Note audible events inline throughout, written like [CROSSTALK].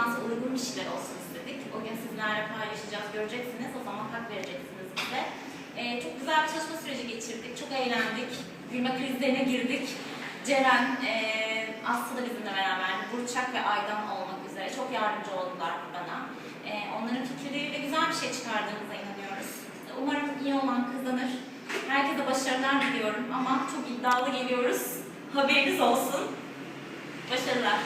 dansa uygun bir şeyler olsun istedik. O gün sizlerle paylaşacağız, göreceksiniz. O zaman hak vereceksiniz bize. Ee, çok güzel bir çalışma süreci geçirdik. Çok eğlendik. Gülme krizlerine girdik. Ceren, e, Aslı da bizimle beraber, Burçak ve Aydan olmak üzere çok yardımcı oldular bana. E, onların fikirleriyle güzel bir şey çıkardığımıza inanıyoruz. Umarım iyi olan kazanır. Herkese başarılar diliyorum ama çok iddialı geliyoruz. Haberiniz olsun. Başarılar.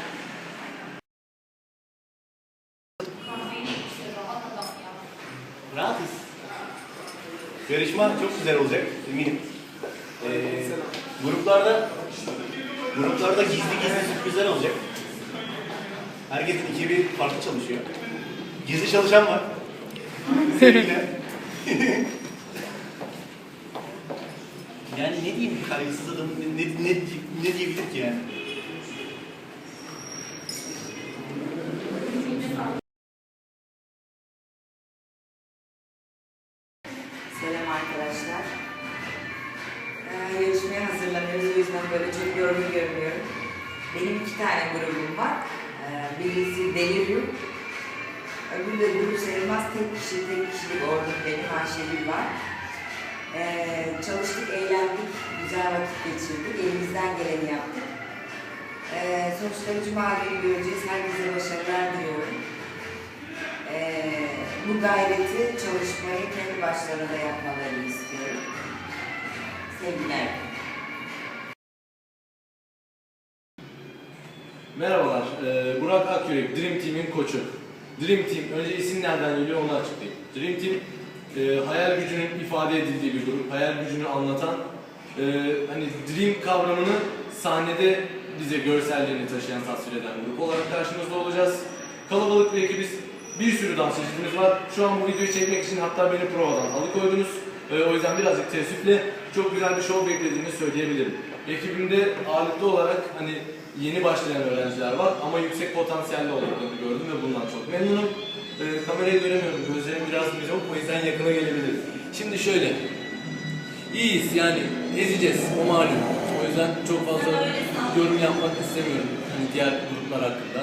Yarışma çok güzel olacak eminim. Ee, gruplarda gruplarda gizli gizli sürprizler olacak. Herkesin ekibi farklı çalışıyor. Gizli çalışan var. [LAUGHS] Sevgiler. yani ne diyeyim kaygısız adam ne, ne, ne, ne diyebilir ki yani? Yüzden böyle çok yorgun görünüyorum. Benim iki tane grubum var. Ee, birisi Delirium. Öbürü de grup sayılmaz. Tek kişi, tek kişilik ordum benim. Ayşegül var. Ee, çalıştık, eğlendik. Güzel vakit geçirdik. Elimizden geleni yaptık. Ee, sonuçları Cuma günü göreceğiz. Herkese başarılar diliyorum. Ee, bu gayreti, çalışmayı kendi başlarında yapmalarını istiyorum. Sevgiler. Merhabalar, ee, Burak Akyürek, Dream Team'in koçu. Dream Team, önce isim nereden geliyor onu açıklayayım. Dream Team, e, hayal gücünün ifade edildiği bir grup, hayal gücünü anlatan, e, hani Dream kavramını sahnede bize görsellerini taşıyan, tasvir eden grup olarak karşınızda olacağız. Kalabalık bir ekibiz, bir sürü dans çeşidimiz var. Şu an bu videoyu çekmek için hatta beni provadan alıkoydunuz. E, o yüzden birazcık teessüfle çok güzel bir show beklediğimi söyleyebilirim. Ekibimde ağırlıklı olarak hani yeni başlayan öğrenciler var ama yüksek potansiyelli olduklarını gördüm ve bundan çok memnunum. Ee, kamerayı göremiyorum, gözlerim biraz yok o yüzden yakına gelebiliriz. Şimdi şöyle, iyiyiz yani ezeceğiz o malum. O yüzden çok fazla yorum yapmak istemiyorum hani diğer gruplar hakkında.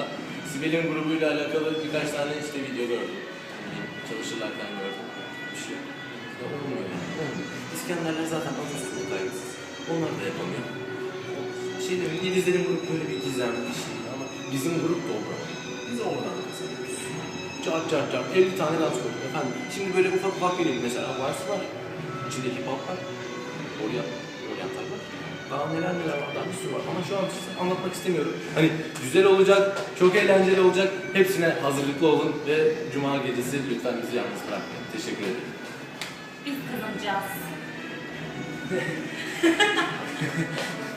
Sibel'in grubuyla alakalı birkaç tane işte video gördüm. Çalışırlarken gördüm. Bir şey yok. Olmuyor. Olmuyor. İskenderler zaten az üstünde kaygısız. Onlar da yapamıyor. Şey dedim, Yelizlerin grup böyle bir gizemli bir şey ama bizim grup da olur. Biz oradan kazanıyoruz. Çat çat çat 50 tane dans grubu efendim. Şimdi böyle ufak ufak vereyim mesela vals var. İçinde hip hop var. Orient, oriental var. Daha neler neler var daha bir sürü var ama şu an size anlatmak istemiyorum. Hani güzel olacak, çok eğlenceli olacak. Hepsine hazırlıklı olun ve Cuma gecesi lütfen bizi yalnız bırakmayın. Teşekkür ederim. Biz kazanacağız. [LAUGHS]